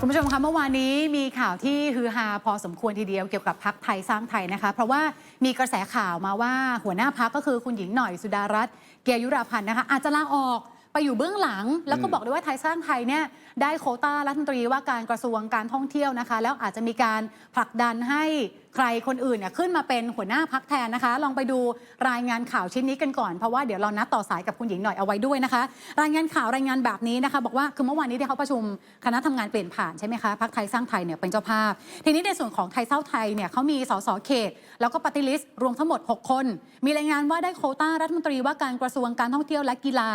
คุณผู้ชมคะเมื่อวานนี้มีข่าวที่ฮือฮาพอสมควรทีเดียวเกี่ยวกับพักไทยสร้างไทยนะคะ เพราะว่ามีกระแสข่าวมาว่าหัวหน้าพักก็คือคุณหญิงหน่อยสุดารัตน์เกียรยุราพันธ์นะคะอาจจะลาออกไปอยู่เบื้องหลัง แล้วก็บอกด้วยว่าไทยสร้างไทยเนี่ยได้โคต้ารัฐมนตรีว่าการกระทรวงการท่องเที่ยวนะคะ แล้วอาจจะมีการผลักดันให้ใครคนอื่นเนี่ยขึ้นมาเป็นหัวหน้าพักแทนนะคะ ลองไปดูรายงานข่าวชิ้นนี้กันก่อน เพราะว่าเดี๋ยวเรานัดต่อสายกับคุณหญิงหน่อยเอาไว้ด้วยนะคะ รายงานข่าวรายงานแบบนี้นะคะ บอกว่าคือเมื่อวานนี้ที่เขาประชุมคณะทำงานเปลี่ยนผ่านใช่ไหมคะพักไทยสร้างไทยเนี่ยเป็นเจ้าภาพ ทีนี้ในส่วนของไทยเศร้าไทยเนี่ยเขามีสสเขต แล้วก็ปฏิลิสรวมทั้งหมด 6 คน มีรายงานว่าได้โคต้ารัฐมนตรีว่าการกระทรวงการท่องเที่ยวและกีฬา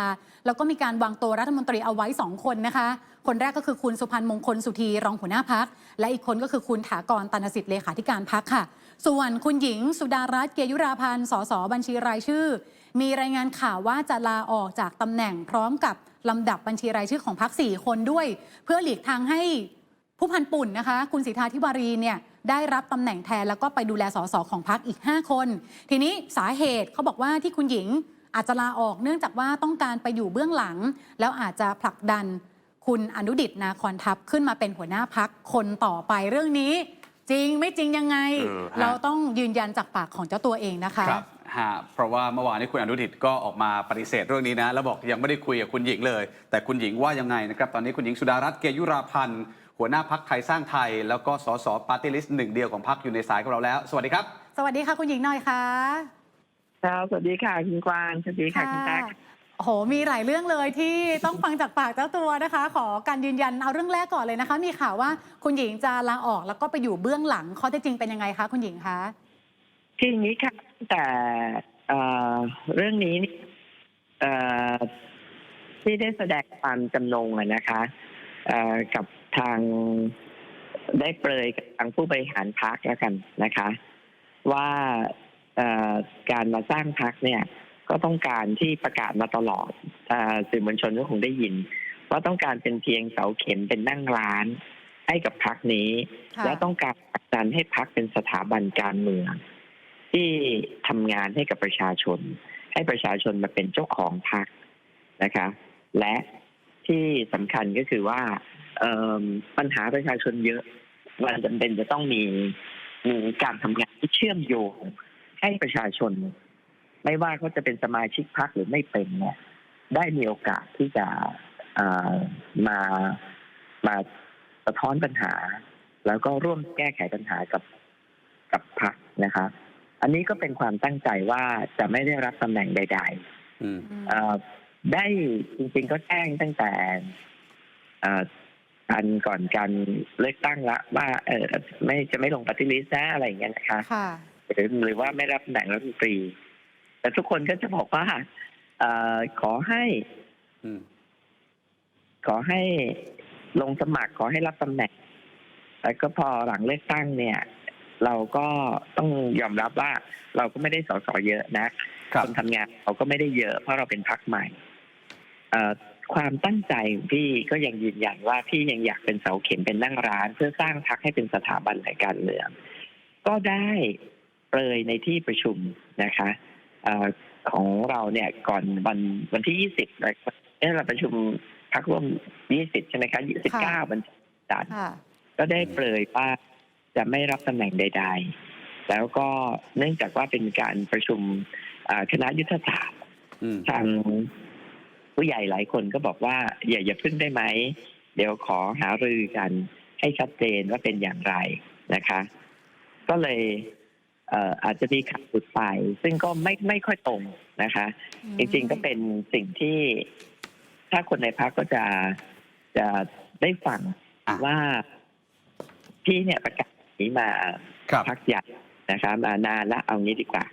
แล้วก็มีการวางตัวรัฐมนตรีเอาไว้ 2 คนนะคะ คนแรกก็คือคุณสุพันธ์มงคลสุธีรองหัวหน้าพัก และอีกคนก็คือคุณถากรตันสิทธิ์เลขาธิการพักค่ะ ส่วนคุณหญิงสุดารัตน์เกยุราพันธ์สสบัญชีรายชื่อ มีรายงานข่าวว่าจะลาออกจากตำแหน่งพร้อมกับลำดับบัญชีรายชื่อของพักสี่คนด้วย เพื่อหลีกทางให้ผู้พันปุ่นนะคะ คุณสิทธาธิวารีเนี่ยได้รับตำแหน่งแทนแล้วก็ไปดูแลสสของพักอีก 5 คน ทีนี้สาเหตุเขาบอกว่าที่คุณหญิงอาจจะลาออกเนื่องจากว่าต้องการไปอยู่เบื้องหลัง แล้วอาจจะผลักดัน คุณอนุดิตนาคอนทัพขึ้นมาเป็นหัวหน้าพักคนต่อไปเรื่องนี้ จริงไม่จริงยังไง เออฮะ เราต้องยืนยันจากปากของเจ้าตัวเองนะคะ ครับฮะเพราะว่าเมื่อวานนี้คุณอนุทินก็ออกมาปฏิเสธเรื่องนี้นะ แล้วบอกยังไม่ได้คุยกับคุณหญิงเลย แต่คุณหญิงว่ายังไงนะครับ ตอนนี้คุณหญิงสุดารัตน์เกยุราพันธ์หัวหน้าพักไทยสร้างไทย แล้วก็สสปาร์ตี้ลิสต์หนึ่งเดียวของพักอยู่ในสายกับเราแล้ว สวัสดีครับ สวัสดีค่ะคุณหญิงหน่อยค่ะ ครับสวัสดีค่ะคุณกวางสวัสดีค่ะคุณตั๊ก โอ้โห มีหลายเรื่องเลยที่ต้องฟังจากปากเจ้าตัวนะคะ ขอการยืนยันเอาเรื่องแรกก่อนเลยนะคะ มีข่าวว่าคุณหญิงจะลาออกแล้วก็ไปอยู่เบื้องหลังข้อเท็จจริงเป็นยังไงคะคุณหญิงคะคืออย่างนี้ค่ะแต่เอ่อเรื่องนี้นี่เอ่อที่ได้แสดงความจำนงอะนะคะเอ่อกับทางได้เปรยกับทางผู้บริหารพักแล้วกันนะคะ ว่าเอ่อการมาสร้างพักเนี่ย ก็ต้องการที่ประกาศมาตลอดเอ่อสื่อมวลชนก็คงได้ยิน ว่าต้องการเป็นเพียงเสาเข็มเป็นนั่งร้าน ให้กับพักนี้ค่ะและต้องการผลักดันให้พักเป็นสถาบันการเมือง ที่ทำงานให้กับประชาชน ให้ประชาชนมาเป็นเจ้าของพักนะคะ และที่สำคัญก็คือว่าเอิ่มปัญหาประชาชนเยอะมันจำเป็นจะต้องมีมีการทำงานที่เชื่อมโยงให้ประชาชน ไม่ว่าเขาจะเป็นสมาชิกพักหรือไม่เป็นเนี่ยได้มีโอกาสที่จะเอ่อมามาสะท้อนปัญหา แล้วก็ร่วมแก้ไขปัญหากับกับพรรคนะคะอันนี้ก็เป็นความตั้งใจว่าจะไม่ได้รับตำแหน่งใดอืมๆเอ่อได้จริงๆก็แจ้งตั้งแต่เอ่อการก่อนการเลือกตั้งละ ว่าเออไม่จะไม่ลงปฏิริษีนะอะไรอย่างเงี้ยนะคะค่ะหรือหรือว่าไม่รับตำแหน่งรัฐมนตรี แต่ทุกคนก็จะบอกว่าเออขอให้อืมขอให้ลงสมัครขอให้รับตำแหน่งแล้วก็พอหลังเลือกตั้งเนี่ย เราก็ต้องยอมรับว่า เราก็ไม่ได้สสเยอะนะครับนทำงานเราก็ไม่ได้เยอะ เพราะเราเป็นพักใหม่เอ่อความตั้งใจของพี่ก็ยังยืนยันว่าพี่ยังอยากเป็นเสาเข็มเป็นนั่งร้าน เพื่อสร้างพักให้เป็นสถาบันในการเมืองก็ได้เปรยในที่ประชุมนะคะเออ ของเราเนี่ยก่อนวันวันที่ยี่สิบเอ๊ะเราประชุมพักร่วมยี่สิบใช่ไหมคะยี่สิบเก้าวันจันทร์ค่ะก็ได้เปรยว่าจะไม่รับตำแหน่งใด ๆ แล้วก็เนื่องจากว่าเป็นการประชุมอ่าคณะยุทธศาสตร์อืมทางผู้ใหญ่หลายคนก็บอกว่าอย่าอย่าพึ่งได้ไหม เดี๋ยวขอหารือกันให้ชัดเจนว่าเป็นอย่างไรนะคะ ก็เลยเอ่ออาจจะมีขัดสุดไป ซึ่งก็ไม่ไม่ค่อยตรงนะคะ จริงๆก็เป็นสิ่งที่ถ้าคนในพักก็จะจะได้ฟังอะว่าพี่เนี่ยประกาศนี้มาครับพักใหญ่นะคะมานานละเอางี้ดีกว่า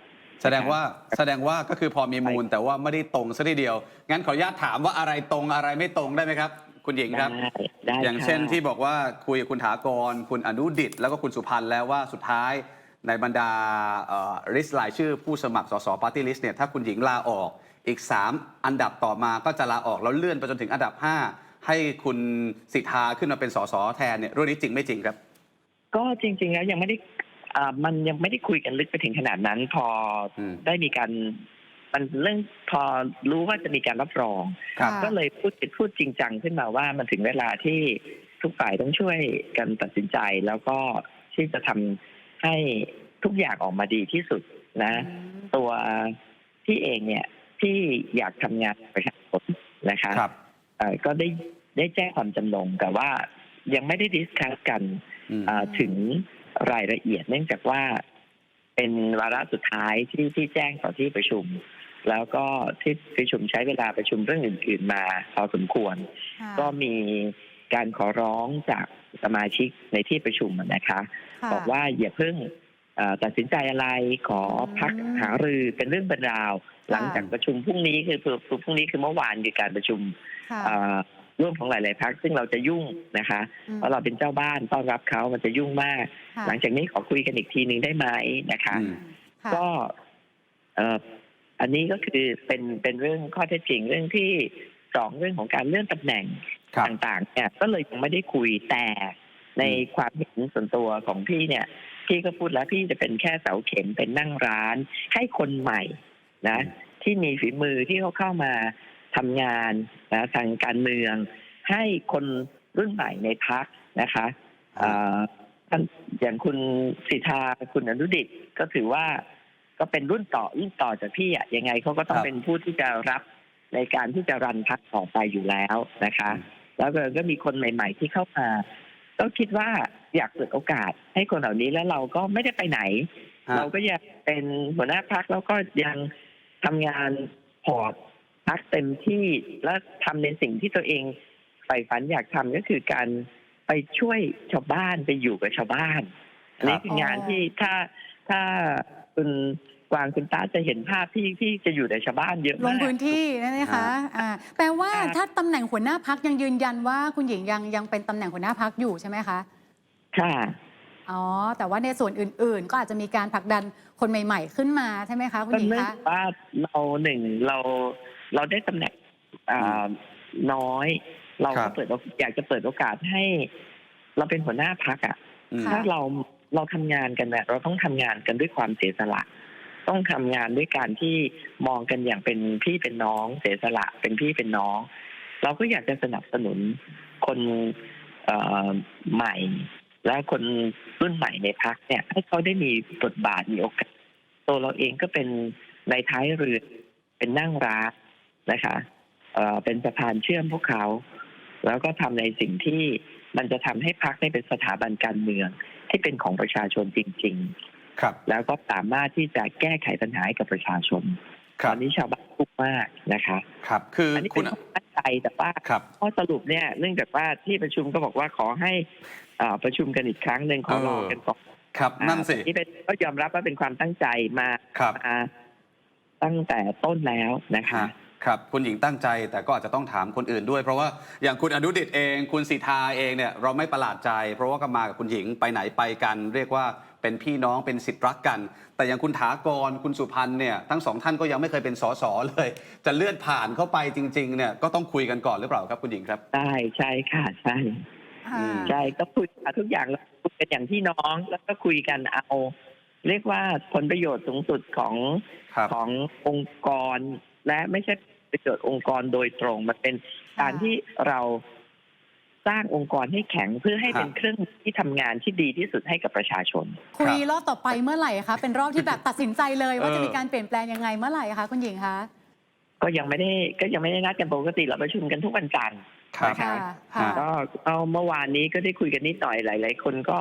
แสดงว่าแสดงว่าก็คือพอมีมูลแต่ว่าไม่ได้ตรงซะทีเดียว งั้นขออนุญาตถามว่าอะไรตรงอะไรไม่ตรงได้ไหมครับ คุณหญิงครับได้ได้อย่างค่ะเช่นที่บอกว่าคุยกับคุณถากร คุณอนุดิต แล้วก็คุณสุพันธ์แล้วว่าสุดท้าย ในบรรดาริสต์รายชื่อผู้สมัครสสปาร์ตี้ลิสต์เนี่ยถ้าคุณหญิงลาออกอีก 3 อันดับต่อมาก็จะลาออกแล้วเลื่อนไปจนถึงอันดับ 5 ให้คุณสิทธาขึ้นมาเป็นสสแทนเนี่ยเรื่องนี้จริงไม่จริงครับ ก็จริง ๆ แล้วยังไม่ได้อ่ามันยังไม่ได้คุยกันลึกไปถึงขนาดนั้น พออมได้มีการมันเรื่องพอรู้ว่าจะมีการรับรองครับค่ะก็เลยพูดพูดจริงจังขึ้นมาว่ามันถึงเวลาที่ทุกฝ่ายต้องช่วยกันตัดสินใจแล้วก็ที่จะทำ ให้ทุกอย่างออกมาดีที่สุดนะอืมตัวที่เองเนี่ยที่อยากทำงานประชาชนนะคะครับเอ่อก็ได้ได้แจ้งความจำนงแต่ว่ายังไม่ได้ดิสคัสกันอืมอ่าถึงรายละเอียด เนื่องจากว่าเป็นวาระสุดท้ายที่ที่แจ้งต่อที่ประชุม แล้วก็ที่ประชุมใช้เวลาประชุมเรื่องอื่น ๆ มาพอสมควรค่ะก็มีการขอร้องจากสมาชิกในที่ประชุมนะคะค่ะ บอกว่าอย่าเพิ่งเอ่อตัดสินใจอะไรขอพักอืมหารือเป็นเรื่องเป็นราว หลังจากประชุมพรุ่งนี้คือคือพรุ่งนี้คือเมื่อวานคือการประชุมค่ะเอ่อร่วมของหลาย ๆ พักซึ่งเราจะยุ่งนะคะอืมเพราะเราเป็นเจ้าบ้านต้อนรับเขามันจะยุ่งมากค่ะหลังจากนี้ขอคุยกันอีกทีหนึ่งได้ไหมนะคะอืมค่ะก็เอ่ออันนี้ก็คือเป็นเป็นเรื่องข้อเท็จจริงเรื่องที่สองเรื่องของการเลื่อนตำแหน่งครับต่าง ๆ เนี่ยก็เลยยังไม่ได้คุยแต่ ในความเห็นส่วนตัวของพี่เนี่ย พี่ก็พูดแล้วพี่จะเป็นแค่เสาเข็มเป็นนั่งร้าน ให้คนใหม่นะที่มีฝีมือที่เขาเข้ามาทำงานนะทางการเมือง ให้คนรุ่นใหม่ในพักนะคะเอ่อท่านอย่างคุณสิทธาคุณอนุดิตก็ถือว่าก็เป็นรุ่นต่อรุ่นต่อจากพี่อะยังไงเขาก็ต้องครับเป็นผู้ที่จะรับในการที่จะรันพักต่อไปอยู่แล้วนะคะ แล้วก็ก็มีคนใหม่ ๆ ที่เข้ามา ก็คิดว่าอยากเปิดโอกาสให้คนเหล่านี้แล้วเราก็ไม่ได้ไปไหนฮะเราก็ยังเป็นหัวหน้าพักแล้วก็ยังทำงานพอร์ตพักเต็มที่และทำในสิ่งที่ตัวเองใฝ่ฝันอยากทำก็คือการไปช่วยชาวบ้านไปอยู่กับชาวบ้านอันนี้คืองานที่ถ้าถ้าคุณ กวางคุณตาจะเห็นภาพที่ที่จะอยู่ในชาวบ้านเยอะลมากงพื้นที่นั่นนะคะอ่าแปลว่าครับ ถ้าตำแหน่งหัวหน้าพักยังยืนยันว่าคุณหญิงยังยังเป็นตำแหน่งหัวหน้าพักอยู่ใช่ไหมคะ ค่ะ อ๋อ แต่ว่าในส่วนอื่น ๆ ก็อาจจะมีการผลักดันคนใหม่ ๆ ขึ้นมาใช่ไหมคะ คุณก็หญิงเนื่องคะจากว่าเราหนึ่งเราเราได้ตำแหน่งอ่าน้อย เราครัก็บ เปิดโอกอยากจะเปิดโอกาสให้ เราเป็นหัวหน้าพักอะอืมถ้าเราเราทำงานกันเนี่ยเราต้องทำงานกันด้วยความเสียสละ ต้องทำงานด้วยการที่มองกันอย่างเป็นพี่เป็นน้อง เสียสละเป็นพี่เป็นน้อง เราก็อยากจะสนับสนุนคนใหม่ และคนรุ่นใหม่ในพักเนี่ยให้เขาได้มีบทบาทมีโอกาสตัวเราเองก็เป็นในท้ายเรือเป็นนั่งร้านนะคะเเป็นสะพานเชื่อมพวกเขา แล้วก็ทำในสิ่งที่มันจะทำให้พักได้เป็นสถาบันการเมืองที่เป็นของประชาชนจริง ครับๆแล้วก็สามารถที่จะแก้ไขปัญหาให้กับประชาชนคตรัอบนนี้ชาวบ้านทุกข์มากนะคะครับ คืออันนี้คุเป็ณนความตั้งใจแต่ว่าครับข้อสรุปเนี่ยเนื่องจากว่าที่ประชุมก็บอกว่าขอให้อ่าประชุมกันอีกครั้งหนึ่งขอรอเออกันก่อนครับนั่นสิอ่านี่เป็นก็ยอมรับว่าเป็นความตั้งใจมาครับมาตั้งแต่ต้นแล้วนะคะฮะครับคุณหญิงตั้งใจแต่ก็อาจจะต้องถามคนอื่นด้วย เพราะว่าอย่างคุณอนุดิตเอง คุณสิทธาเองเนี่ยเราไม่ประหลาดใจ เพราะว่าก็มากับคุณหญิงไปไหนไปกัน เรียกว่า เป็นพี่น้องเป็นสิทธิ์รักกัน แต่อย่างคุณถากรคุณสุพันธ์เนี่ยทั้งสองท่านก็ยังไม่เคยเป็นสสเลย จะเลื่อนผ่านเข้าไปจริงๆเนี่ยก็ต้องคุยกันก่อนหรือเปล่าครับคุณหญิงครับใช่ใช่ค่ะใช่ค่ะอืมใช่ก็คุยกันทุกอย่างแล้วคุยกันอย่างพี่น้องแล้วก็คุยกันเอา เรียกว่าผลประโยชน์สูงสุดของครับขององค์กร และไม่ใช่ประโยชน์องค์กรโดยตรงมันเป็นการที่เรา สร้างองค์กรให้แข็งเพื่อให้เป็นเครื่องมือที่ทำงานที่ดีที่สุดให้กับประชาชน คุยรอบต่อไปเมื่อไหร่คะเป็นรอบที่แบบตัดสินใจเลยว่าเออจะมีการเปลี่ยนแปลงยังไงเมื่อไหร่คะคุณหญิงคะก็ยังไม่ได้ก็ยังไม่ได้นัดกันปกติเราประชุมกันทุกวันจันทร์ครับนะคะค่ะก็เอาเมื่อวานนี้ก็ได้คุยกันนิดหน่อยหลาย ๆ คนก็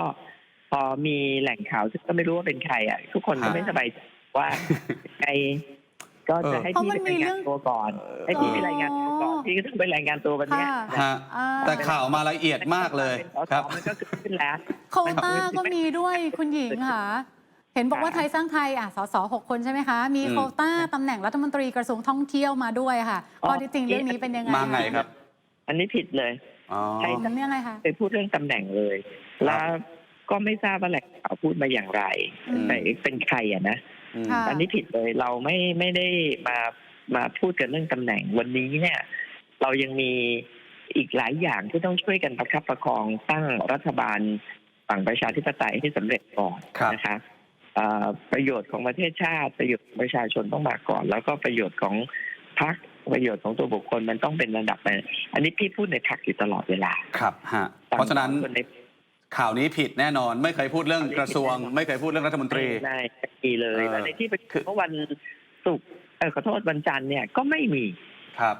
พอมีแหล่งข่าวซึ่งก็ไม่รู้ว่าเป็นใครอะ ทุกคนก็ฮะไม่สบายใจว่าไง ก็จะให้เพราะพี่มัไปนมีรายเรื่งาอนงตัวก่อน ให้พี่ไปรายงานตัวก่อนพี่ก็ต้องไปรายงานตัววันเนี้ยค่ะฮะอ่าแต่ข่าวมาละเอียดมากเลยเป็นสสครับมันก็เกิดขึ้นแล้วโควต้าก็มีด้วยคุณหญิงค่ะเห็นบอกว่าค่ะไทยสร้างไทยอะสสหกคนใช่ไหมคะ มีอืมโควต้าตำแหน่งรัฐมนตรีกระทรวงท่องเที่ยวมาด้วยค่ะอ๋อข้อที่จริงเรื่องนี้เป็นยังไงมาไงครับ อันนี้ผิดเลยอ๋อใช่อ๋อเนี่ยอะไรคะไปพูดเรื่องตำแหน่งเลย แล้วก็ไม่ทราบว่าแหล่งข่าวพูดมาอย่างไรอืมแต่เป็นใครอะนะ อืมค่ะอันนี้ผิดเลยเราไม่ไม่ได้มามาพูดกันเรื่องตำแหน่งวันนี้เนี่ย เรายังมีอีกหลายอย่างที่ต้องช่วยกันประคับประคองตั้งรัฐบาลฝั่งประชาธิปไตยให้สำเร็จก่อนครับนะคะเอ่อประโยชน์ของประเทศชาติประโยชน์ของประชาชนต้องมาก่อน แล้วก็ประโยชน์ของพรรคประโยชน์ของตัวบุคคลมันต้องเป็นระดับไปอันนี้พี่พูดในพรรคอยู่ตลอดเวลาครับฮะเพราะฉะนั้นคนใน ข่าวนี้ผิดแน่นอน ไม่เคยพูดเรื่องกระทรวง ไม่เคยพูดเรื่องรัฐมนตรีไม่ได้ไม่มีเลยเออแล้วในที่ประคืชุอมเมื่อวันศุกร์เออขอโทษวันจันทร์เนี่ยก็ไม่มีครับ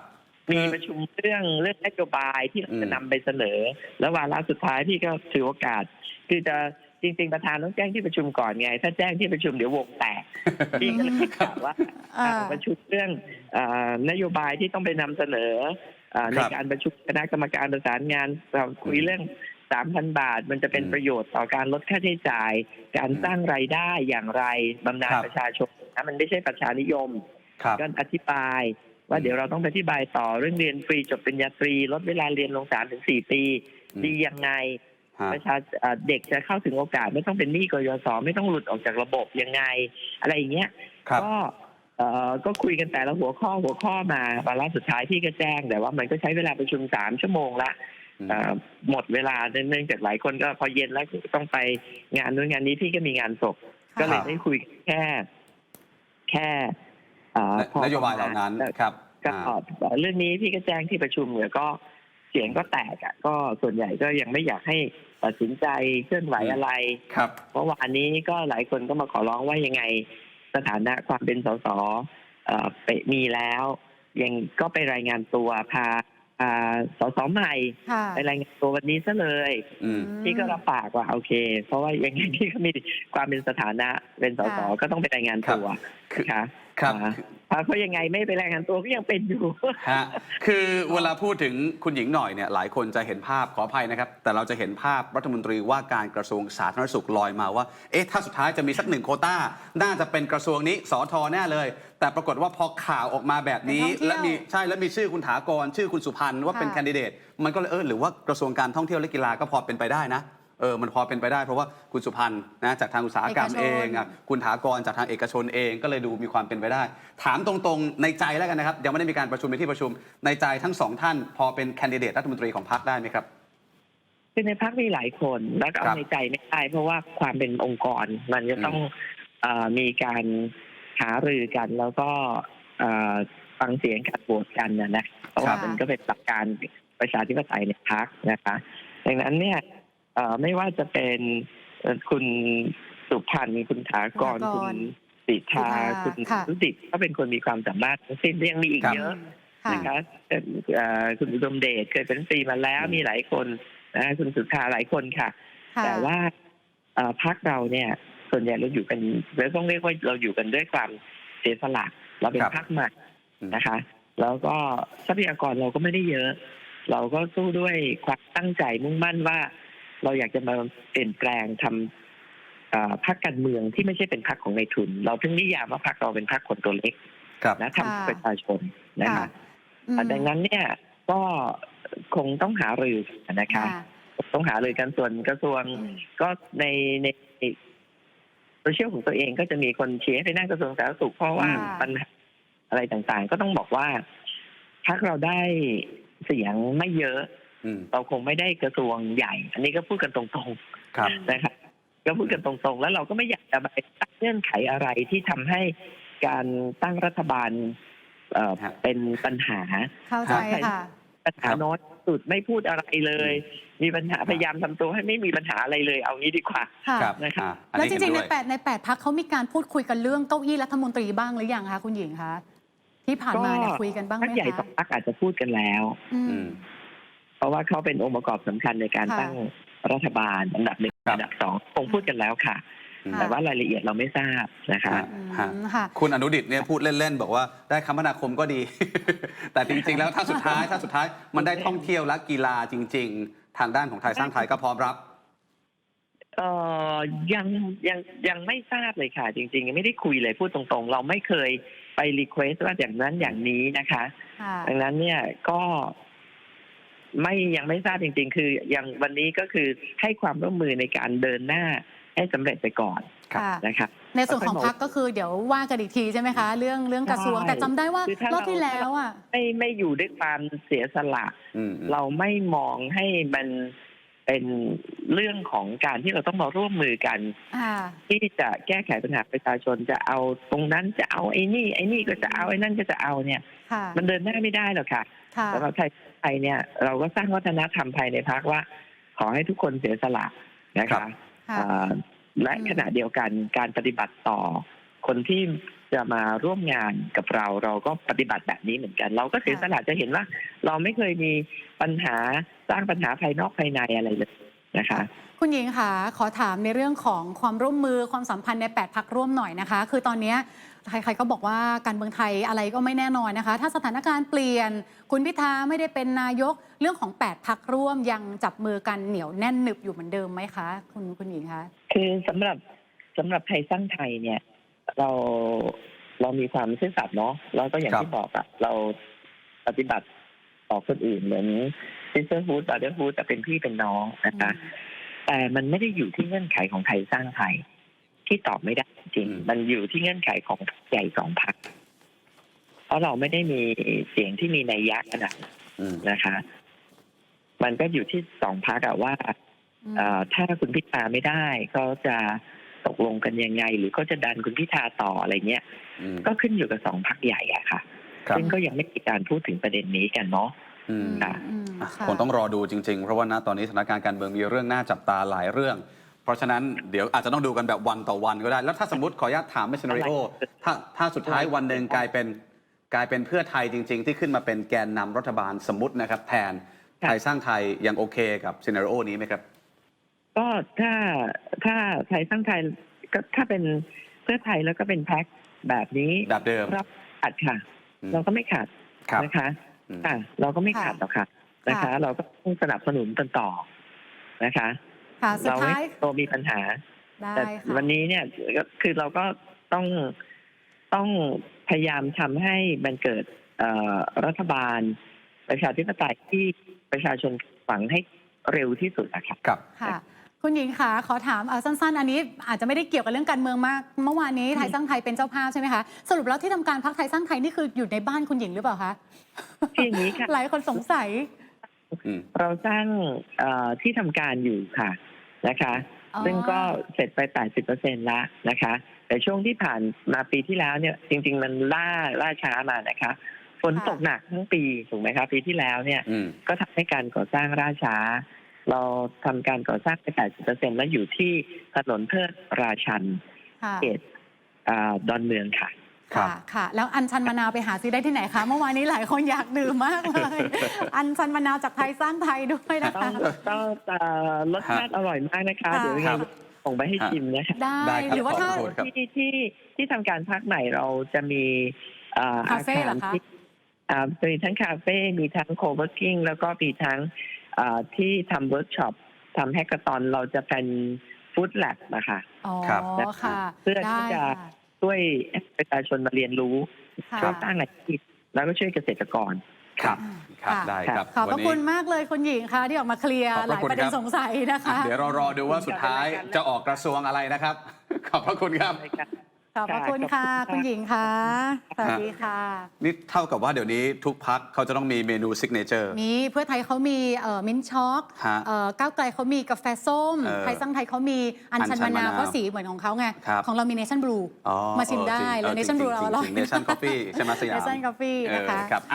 มีคือประชุมเรื่องเรื่องนโยบายที่เราอืมจะนำไปเสนอ แล้ววาระสุดท้ายพี่ก็ถือโอกาส คือจะจริง ๆ ประธานต้องแจ้งที่ประชุมก่อนไง ถ้าแจ้งที่ประชุมเดี๋ยววงแตกพี่ก็เลยกล่าวว่าอ่าอ่าประชุมเรื่องอานโยบายที่ต้องไปนำเสนออ่าในครับการประชุมคณะกรรมการประสานงานเราคุยเรื่อง สามพันบาท มันจะเป็นอืมประโยชน์ต่อการลดค่าใช้จ่าย การอืมสร้างรายได้อย่างไรบำนาญครับประชาชนนะมันไม่ใช่ประชานิยมครับก็อธิบาย ว่าอืมเดี๋ยวเราต้องไปอธิบายต่อเรื่องเรียนฟรีจบปริญญาตรี ลดเวลาเรียนลงสามถึงสี่ปีอืมดียังไงฮะประชาเอ่อเด็กจะเข้าถึงโอกาสไม่ต้องเป็นหนี้กยศไม่ต้องหลุดออกจากระบบยังไง อะไรอย่างเงี้ยครับก็เอ่อก็คุยกันแต่ละหัวข้อหัวข้อมาวาระสุดท้ายที่ก็แจ้ง แต่ว่ามันก็ใช้เวลาประชุมสามชั่วโมงละอืมเอ่อ หมดเวลาเนื่องจากหลายคนก็พอเย็นแล้วต้องไปงานนู้นงานนี้พี่ก็มีงานศพก็เลยได้คุยแค่ แค่เอ่อพอนโยบายเหล่านั้นเอ่อครับก็อ่าเรื่องนี้พี่ก็แจ้งที่ประชุมเนี่ยก็เสียงก็แตกอะ ก็ส่วนใหญ่ก็ยังไม่อยากให้ตัดสินใจเคลื่อนไหวอะไร ครับเมื่อวานนี้ก็หลายคนก็มาขอร้องว่ายังไง สถานะความเป็นสสเอ่อเปะมีแล้ว ยังก็ไปรายงานตัวพาพา สสใหม่ค่ะไปรายงานตัววันนี้ซะเลยอืมพี่ก็รับปากว่าโอเค เพราะว่ายังไงพี่ก็มีความเป็นสถานะเป็นสสค่ะก็ต้องไปรายงานตัวคือนะคะครับอ่าอ่าเพราะยังไงไม่ไปรายงานตัวก็ยังเป็นอยู่ ฮะคือเวลาพูดถึงคุณหญิงหน่อยเนี่ยหลายคนจะเห็นภาพขออภัยนะครับ แต่เราจะเห็นภาพรัฐมนตรีว่าการกระทรวงสาธารณสุขลอยมาว่า เอ๊ะถ้าสุดท้ายจะมีสักหนึ่งโควต้า น่าจะเป็นกระทรวงนี้สอทอแน่เลย แต่ปรากฏว่าพอข่าวออกมาแบบนี้ เป็นท่องเที่ยวและมีใช่แล้วมีชื่อคุณถากร ชื่อคุณสุพันธ์ว่าเป็นค่ะ แคนดิเดต มันก็เลยเออหรือว่ากระทรวงการท่องเที่ยวและกีฬาก็พอเป็นไปได้นะ เออมันพอเป็นไปได้เพราะว่าคุณสุพันธ์นะจากทางอุตสาหกรรมเอกชนเองอะคุณถากรจากทางเอกชนเองก็เลยดูมีความเป็นไปได้ ถามตรงๆในใจแล้วกันนะครับยังไม่ได้มีการประชุมในที่ประชุมในใจทั้งสองท่าน พอเป็นแคนดิเดตรัฐมนตรีของพรรคได้ไหมครับคือในพักมีหลายคนแล้วก็ครัเอาบในใจไม่ได้เพราะว่าความเป็นองค์กรมันจะต้องเออมีการหารือกันแล้วก็เอ่อฟังเสียงการโหวตกันนะนะเพราะว่าค่ะมันก็เป็นหลักการประชาธิปไตยในพักนะคะ ดังนั้นเนี่ยเอ่อ ไม่ว่าจะเป็นเอ่อคุณสุพันธ์คุณถากรถากรคุณสิทธาสิคุณทธาค่ะสุดิตก็เป็นคนมีความสามารถทั้งสิ้นยังมีอีกครับเยอะค่ะนะคะเอ่อเอ่อคุณอุดมเดชเคยเป็นรัฐมนตรีมาแล้วอืมมีหลายคนนะคุณสุธาหลายคนค่ะค่ะแต่ว่าเอ่อพักเราเนี่ย ส่วนใหญ่เราอยู่กันเราต้องเรียกว่าเราอยู่กันด้วยความเสียสละเราเป็นครับพักใหม่อืมนะคะ แล้วก็ทรัพยากรเราก็ไม่ได้เยอะ เราก็สู้ด้วยความตั้งใจมุ่งมั่นว่า เราอยากจะมาเปลี่ยนแปลงทำเอ่อพักการเมืองที่ไม่ใช่เป็นพักของในายทุน เราเพิ่งนิยามว่าพักเราเป็นพักคนตัวเล็กครับนะทำเพื่อประชาชนนะคะอืมดังนั้นเนี่ยก็คงต้องหารือกันนะคะต้องหารือกันส่วนกระทรวงอืมก็ในในโซเชียลของตัวเองก็จะมีคนเชียร์ให้ไปนั่งกระทรวงสาธารณสุขเพราะว่าค่ะปัญหาอะไรต่างๆ ก็ต้องบอกว่าพักเราได้เสียงไม่เยอะอืม เราคงไม่ได้กระทรวงใหญ่ อันนี้ก็พูดกันตรงครับๆนะครับก็พูดกันตรงๆ แล้วเราก็ไม่อยากจะไปตั้งเงื่อนไขอะไรที่ทำให้การตั้งรัฐบาลเอ่อฮะเป็นปัญหาเข้าใจค่ะปัญหาน้อยสุดไม่พูดอะไรเลย มีปัญหาพยายามทำตัวให้ไม่มีปัญหาอะไรเลยเอางี้ดีกว่าค่ะครับนะครับอ่าอันแล้วนี้จเห็นริงๆด้ในวยแปดในแปดพักเขามีการพูดคุยกันเรื่องเก้าอี้รัฐมนตรีบ้างหรือยังคะคุณหญิงคะที่ผ่านมาเนี่ยก็คุยกันบ้างไหพัมกใหญ่สคะองพักอาจจะพูดกันแล้วอือืมม เพราะว่าเขาเป็นองค์ประกอบสำคัญในการค่ะตั้งรัฐบาลอันดับหนึ่งครับอันดับสองคงพูดกันแล้วค่ะอืมแต่ว่ารายละเอียดเราไม่ทราบนะคะฮะอืมฮะค่ะคุณอนุดิตเนี่ยพูดเล่น ๆ บอกว่าได้คมนาคมก็ดี แต่จริง ๆ แล้วถ้าสุดท้ายถ้าสุดท้ายมันได้ท่องเที่ยวและกีฬาจริง ๆ ทางด้านของไทยสร้างไทยก็พร้อมรับเออยังยังยังไม่ทราบเลยค่ะ จริง ๆ ยังไม่ได้คุยเลยพูดตรงๆ เราไม่เคยไปรีเควสว่าอย่างนั้นอย่างนี้นะคะค่ะดังนั้นเนี่ยก็ ไม่ยังไม่ทราบจริง ๆ คืออย่างวันนี้ก็คือให้ความร่วมมือในการเดินหน้าให้สำเร็จไปก่อนครับค่ะนะครับในส่วนของพักก็คือเดี๋ยวว่ากันอีกทีใช่ไหมคะ เรื่องเรื่องกระทรวงใช่แต่จำได้ว่าคือถ้ารอบที่เราแล้วอะไม่ไม่อยู่ด้วยความเสียสละอืมเราไม่มองให้มันเป็นเรื่องของการที่เราต้องมาร่วมมือกันอ่าที่จะแก้ไขปัญหาประชาชนจะเอาตรงนั้นจะเอาไอ้นี่ ไอ้นี่ก็จะเอาไอ้นั่นก็จะเอาเนี่ยค่ะมันเดินหน้าไม่ได้หรอกค่ะค่ะสำหรับไทย ไทยเนี่ยเราก็สร้างวัฒนธรรมภายในพักว่า ขอให้ทุกคนเสียสละนะครัคะบค่ะอ่าและอืมขณะเดียวกันการปฏิบัติต่อ คนที่จะมาร่วมงานกับเราเราก็ปฏิบัติแบบนี้เหมือนกัน เราก็เสียสละจะเห็นว่า เราไม่เคยมีปัญหาสร้างปัญหาภายนอกภายในอะไรเลย นะคะ คุณหญิงค่ะขอถามในเรื่องของความร่วมมือความสัมพันธ์ใน 8พักร่วมหน่อยนะคะ คือตอนเนี้ยใครๆก็บอกว่าการเมืองไทยอะไรก็ไม่แน่นอนนะคะ ถ้าสถานการณ์เปลี่ยน คุณพิธาไม่ได้เป็นนายกเรื่องของ 8พักร่วมยังจับมือกันเหนียวแน่นหนึบอยู่เหมือนเดิมไหมคะ คุณคุณหญิงคะคือสำหรับสำหรับไทยสร้างไทยเนี่ย เราเรามีความซื่อสัตย์เนาะแล้วก็อย่างครับที่บอกอะเราปฏิบัติต่อคนอื่นเหมือน sisterhood brotherhood แต่เป็นพี่เป็นน้องนะคะ แต่มันไม่ได้อยู่ที่เงื่อนไขของไทยสร้างไทย ที่ตอบไม่ได้จริงอืมมันอยู่ที่เงื่อนไขของพรรคใหญ่สองพักเพราะเราไม่ได้มีเสียงที่มีนัยยะขนาดนั้นอืมนะคะ มันก็อยู่ที่สองพักอะว่าอืมเอ่อถ้าคุณพิธาไม่ได้ก็จะตกลงกันยังไง หรือเขาจะดันคุณพิธาต่ออะไรเงี้ยอืมก็ขึ้นอยู่กับสองพักใหญ่อะค่ะครับซึ่งก็ยังไม่มีการพูดถึงประเด็นนี้กันเนาะ อืมค่ะอืมอะค่ะ คงต้องรอดูจริง ๆ เพราะว่าณตอนนี้สถานการณ์การเมืองมีเรื่องน่าจับตาหลายเรื่อง เพราะฉะนั้นเดี๋ยวอาจจะต้องดูกันแบบวันต่อวันก็ได้ แล้วถ้าสมมติขออนุญาตถามไม่ชนริโอถ้าถ้าสุดท้ายวันหนึ่งกลายเป็นกลายเป็นเพื่อไทยจริง ๆ ที่ขึ้นมาเป็นแกนนำรัฐบาลสมมตินะครับแทนค่ะ ไทยสร้างไทยยังโอเคกับซีนารีโอนี้ไหมครับ ก็ถ้าถ้าไทยสร้างไทยก็ถ้าเป็นเพื่อไทยแล้วก็เป็นแพ็คแบบนี้แบบเดิม รับขัดค่ะ อืม เราก็ไม่ขัดครับ นะคะอืม ค่ะ เราก็ไม่ค่ะขัดหรอกค่ะนะคะค่ะเราก็ต้องสนับสนุนกันต่อนะคะค่ะสุดเราไม่ท้ายตัวมีปัญหา ได้แต่ค่ะวันนี้เนี่ยก็คือเราก็ต้องต้องพยายามทำให้มันเกิดเอ่อรัฐบาล ประชาธิปไตยที่ประชาชนฝังให้เร็วที่สุดอะค่ะครับ ค่ะ คุณหญิงคะขอถามเอ่อสั้นๆ อันนี้อาจจะไม่ได้เกี่ยวกับเรื่องการเมืองมาก เมื่อวานนี้ไทยสร้างไทยเป็นเจ้าภาพใช่ไหมคะสรุปแล้วที่ทำการพักไทยสร้างไทยนี่คืออยู่ในบ้านคุณหญิงหรือเปล่าคะคืออย่างนี้ค่ะหลายคนสงสัยอืมเราสร้างเอ่อที่ทำการอยู่ค่ะนะคะอ๋อซึ่งก็เสร็จไป 80%แล้วนะคะ แต่ช่วงที่ผ่านมาปีที่แล้วเนี่ย จริง ๆ มันล่าล่าช้ามานะคะฝนค่ะตกหนักทั้งปีถูกไหมคะปีที่แล้วเนี่ยอืมก็ทำให้การก่อสร้างล่าช้า เราทำการก่อสร้างไป80%แล้วอยู่ที่ถนนเทิดราชันค่ะเขตอ่าดอนเมืองค่ะครับค่ะค่ะ แล้วอันชันมะนาวไปหาซื้อได้ที่ไหนคะ เมื่อวานนี้หลายคนอยากดื่มมากเลย อันชันมะนาวจากไทยสร้างไทยด้วยนะต้อคะงต้องเอ่อรสชาติอร่อยมากนะคะค่ะเดี๋ยวยังไงส่งไปให้ชิมนะคะได้ได้ครับหรือว่าถ้าขอบคุณครับที่ที่ที่ทำการพักใหม่เราจะมีเอ่อคาเฟ่เหรอคะที่อ่ามีทั้งคาเฟ่ มีทั้งโคเว r ร์กิ้งแล้วก็มีทั้งอ่า ที่ทำเวิร์กช็อปทำแฮกเกอร์ตอนเราจะเป็นฟู้ดแลบนะคะอ๋อครับค่ะเพื่อที่ได้จะค่ะช่วยให้ประชาชนมาเรียนรู้ค่ะช่วยสร้างอาชีพแล้วก็ช่วยเกษตรกรครับ ครับค่ะได้ครับ ขอบพวัระนี้คุณมากเลยคุณหญิงค่ะที่ออกมาเคลียร์ขอบหพระลายคุณประเด็คนรับสงสัยนะคะ เดี๋ยวเรารอดูว่าสุดท้ายจะออกกระทรวงอะไรนะครับ ขอบพระคุณครับ ขอบพระคุณค่ะขอบคุณค่ะ คุณหญิงค่ะ สวัสดีค่ะ นี่เท่ากับว่าเดี๋ยวนี้ทุกพักเขาจะต้องมีเมนูซิกเนเจอร์มีเพื่อไทยเขามีเอ่อมิ้นท์ช็อกฮะ เอ่อก้าวไกลเขามีกาแฟส้ม เออไทยสร้างไทยเขามีอัญชันอัญชันมะนาวมะนาวก็สีเหมือนของเขาไง ครับของเรามีเนชั่นบลูอ๋อมาชิมได้ออจริงเลย Nation Brew เราอร่อย เนชั่นคอฟฟี่ใช่ไหมสยามเนชั่นกาแฟเออนะคะครับ